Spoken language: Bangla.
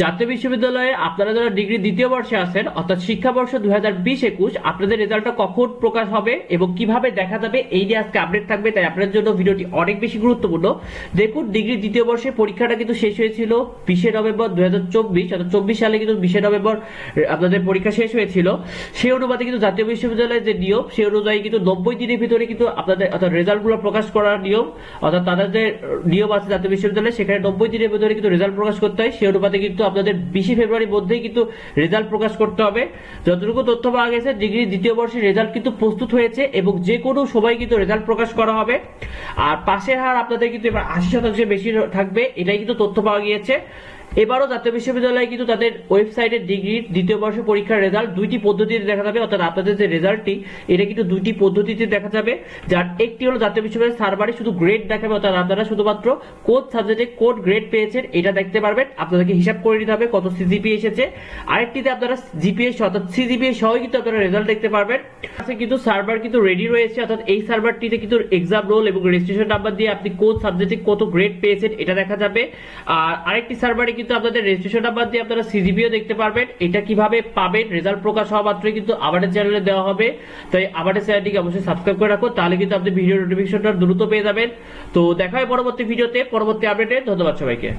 জাতীয় বিশ্ববিদ্যালয়ে আপনারা যারা ডিগ্রি দ্বিতীয় বর্ষে আছেন, অর্থাৎ শিক্ষাবর্ষ দুই হাজার বিশ একুশ, আপনাদের রেজাল্টটা কখন প্রকাশ হবে এবং কীভাবে দেখা যাবে, এই নিয়ে আজকে আপডেট থাকবে, তাই আপনাদের জন্য ভিডিওটি অনেক বেশি গুরুত্বপূর্ণ। দেখুন, ডিগ্রি দ্বিতীয় বর্ষে পরীক্ষাটা কিন্তু শেষ হয়েছিল বিশে নভেম্বর দুই হাজার চব্বিশ, অর্থাৎ চব্বিশ সালে কিন্তু বিশে নভেম্বর আপনাদের পরীক্ষা শেষ হয়েছিল। সেই অনুপাতে কিন্তু জাতীয় বিশ্ববিদ্যালয়ের যে নিয়ম, সেই অনুযায়ী কিন্তু নব্বই দিনের ভিতরে কিন্তু আপনাদের, অর্থাৎ রেজাল্টগুলো প্রকাশ করার নিয়ম, অর্থাৎ তাদের যে, নিয়ম আছে জাতীয় বিশ্ববিদ্যালয়ে, সেখানে নব্বই দিনের ভিতরে কিন্তু রেজাল্ট প্রকাশ করতে হয়। সেই অনুপাতে কিন্তু আপনাদের বিশে ফেব্রুয়ারির মধ্যেই কিন্তু রেজাল্ট প্রকাশ করতে হবে। যতটুকু তথ্য পাওয়া গেছে, ডিগ্রি দ্বিতীয় বর্ষের রেজাল্ট কিন্তু প্রস্তুত হয়েছে এবং যে কোনো সময় কিন্তু রেজাল্ট প্রকাশ করা হবে। আর পাশের হার আপনাদের কিন্তু এবার আশি শতাংশের বেশি থাকবে, এটাই কিন্তু তথ্য পাওয়া গিয়েছে। এবারও জাতীয় বিশ্ববিদ্যালয় কিন্তু তাদের ওয়েবসাইটে ডিগ্রির দ্বিতীয় বর্ষ পরীক্ষার রেজাল্ট দুইটি পদ্ধতিতে দেখা যাবে, অর্থাৎ আপনাদের যে রেজাল্টটি, এটা কিন্তু দুইটি পদ্ধতিতে দেখা যাবে, যার একটি হলো জাতীয় বিশ্ববিদ্যালয়ের সার্ভারে শুধু গ্রেড দেখাবে, অর্থাৎ আপনারা শুধুমাত্র কোন সাবজেক্টে কোন গ্রেড পেয়েছেন এটা দেখতে পারবেন, আপনাদেরকে হিসাব করে নিতে হবে কত সিজিপি এসেছে। আরেকটিতে আপনারা জিপিএ অর্থাৎ সিজিপিএ সহ কিন্তু আপনারা রেজাল্ট দেখতে পারবেন। কিন্তু সার্ভার কিন্তু রেডি রয়েছে, অর্থাৎ এই সার্ভারটিতে কিন্তু এক্সাম রোল এবং রেজিস্ট্রেশন নাম্বার দিয়ে আপনি কোন সাবজেক্টে কত গ্রেড পেয়েছেন এটা দেখা যাবে। আর আরেকটি সার্ভারে কিন্তু আপনাদের রেজিস্ট্রেশনটা বাদ দিয়ে আপনারা সিজিপিও দেখতে পারবেন। এটা কীভাবে পাবেন রেজাল্ট প্রকাশ হওয়া মাত্রই কিন্তু আবার চ্যানেলে দেওয়া হবে। তাই আমাদের চ্যানেলটিকে অবশ্যই সাবস্ক্রাইব করে রাখো, তাহলে কিন্তু আপনি ভিডিও নোটিফিকেশনটা দ্রুত পেয়ে যাবেন। তো দেখা হয় পরবর্তী ভিডিওতে পরবর্তী আপডেটে ধন্যবাদ সবাইকে।